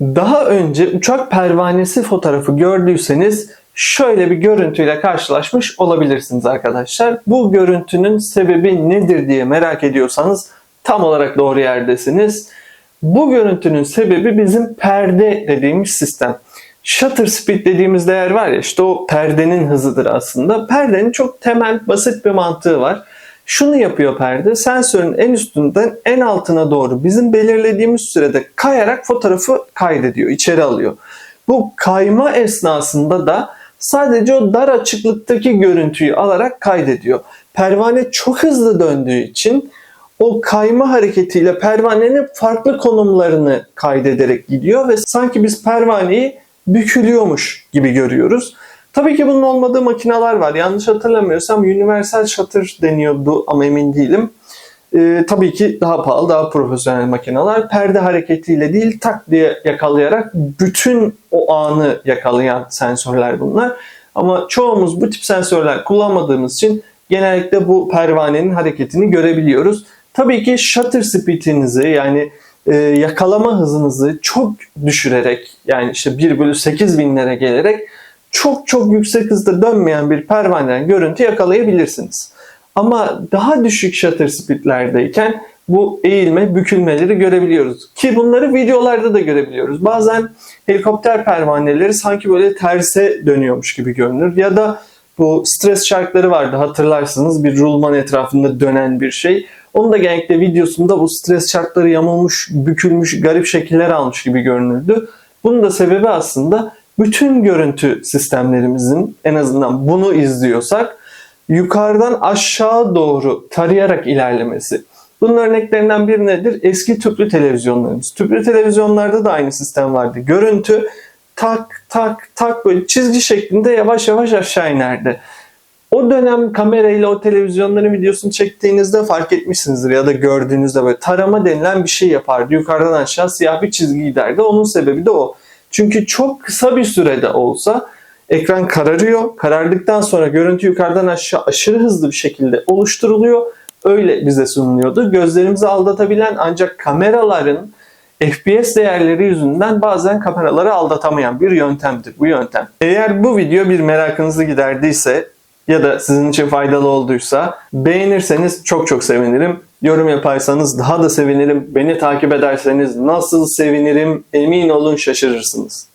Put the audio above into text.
Daha önce uçak pervanesi fotoğrafı gördüyseniz şöyle bir görüntüyle karşılaşmış olabilirsiniz arkadaşlar. Bu görüntünün sebebi nedir diye merak ediyorsanız tam olarak doğru yerdesiniz. Bu görüntünün sebebi bizim perde dediğimiz sistem. Shutter speed dediğimiz değer var ya işte o perdenin hızıdır aslında. Perdenin çok temel basit bir mantığı var. Şunu yapıyor perde sensörün en üstünden en altına doğru bizim belirlediğimiz sürede kayarak fotoğrafı kaydediyor, içeri alıyor. Bu kayma esnasında da sadece o dar açıklıktaki görüntüyü alarak kaydediyor. Pervane çok hızlı döndüğü için o kayma hareketiyle pervanenin farklı konumlarını kaydederek gidiyor ve sanki biz pervaneyi bükülüyormuş gibi görüyoruz. Tabii ki bunun olmadığı makineler var. Yanlış hatırlamıyorsam Universal Shutter deniyordu ama emin değilim. Ee, tabii ki daha pahalı, daha profesyonel makineler. Perde hareketiyle değil tak diye yakalayarak bütün o anı yakalayan sensörler bunlar. Ama çoğumuz bu tip sensörler kullanmadığımız için genellikle bu pervanenin hareketini görebiliyoruz. Tabii ki shutter speed'inizi yani e, yakalama hızınızı çok düşürerek yani işte 1 bölü 8 binlere gelerek çok çok yüksek hızda dönmeyen bir pervaneden görüntü yakalayabilirsiniz. Ama daha düşük shutter speedlerdeyken bu eğilme, bükülmeleri görebiliyoruz. Ki bunları videolarda da görebiliyoruz. Bazen helikopter pervaneleri sanki böyle terse dönüyormuş gibi görünür. Ya da bu stres şarkları vardı hatırlarsınız bir rulman etrafında dönen bir şey. Onun da genellikle videosunda bu stres şarkları yamulmuş, bükülmüş, garip şekiller almış gibi görünürdü. Bunun da sebebi aslında bütün görüntü sistemlerimizin en azından bunu izliyorsak yukarıdan aşağı doğru tarayarak ilerlemesi. Bunun örneklerinden biri nedir? Eski tüplü televizyonlarımız. Tüplü televizyonlarda da aynı sistem vardı. Görüntü tak tak tak böyle çizgi şeklinde yavaş yavaş aşağı inerdi. O dönem kamerayla o televizyonların videosunu çektiğinizde fark etmişsinizdir ya da gördüğünüzde böyle tarama denilen bir şey yapardı. Yukarıdan aşağı siyah bir çizgi giderdi. Onun sebebi de o. Çünkü çok kısa bir sürede olsa ekran kararıyor. Karardıktan sonra görüntü yukarıdan aşağı aşırı hızlı bir şekilde oluşturuluyor. Öyle bize sunuluyordu. Gözlerimizi aldatabilen ancak kameraların FPS değerleri yüzünden bazen kameraları aldatamayan bir yöntemdir bu yöntem. Eğer bu video bir merakınızı giderdiyse ya da sizin için faydalı olduysa beğenirseniz çok çok sevinirim. Yorum yaparsanız daha da sevinirim. Beni takip ederseniz nasıl sevinirim emin olun şaşırırsınız.